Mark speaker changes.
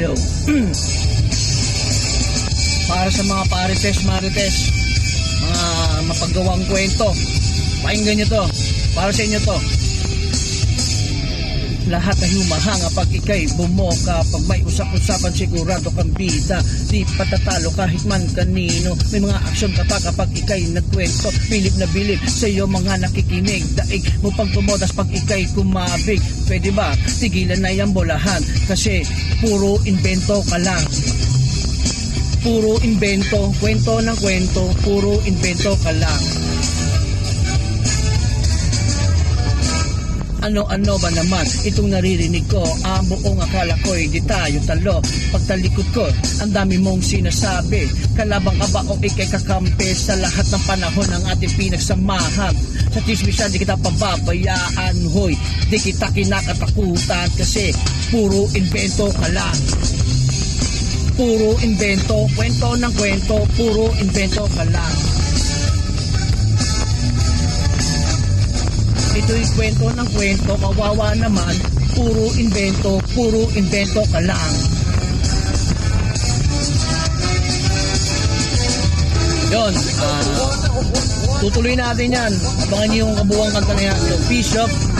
Speaker 1: Yo. Para sa mga parites, marites, mga mapaggawang kwento, pakinggan nyo to. Para sa inyo to. Lahat ay humahanga pag ikay bumoka. Pag may usap-usapan sigurado kang bida. Di patatalo kahit man kanino. May mga aksyon ka pa kapag ikay nagkwento. Bilib na bilib sa iyo mga nakikinig. Daig mo pang tumodas pag ikay kumabig Pwede ba? Tigilan na yung bolahan Kasi puro invento ka lang. Puro invento, kwento ng kwento. Puro invento ka lang Ano-ano ba naman itong naririnig ko? Ang buong akala ko'y di tayo talo. Pagtalikod ko, ang dami mong sinasabi. Kalabang ka ba o ikay kakampi Sa lahat ng panahon ng ating pinagsamahan? Sa tismisan di kita pababayaan Hoy, di kita kinakatakutan Kasi puro invento ka lang. Puro invento, kwento ng kwento Puro invento ka lang Ito'y kwento ng kwento, kawawa naman, puro invento, puro invento ka lang. Yon, ah, tutuloy natin yan. Abangan niyo yung kabuwang kanta na yan. Peace up.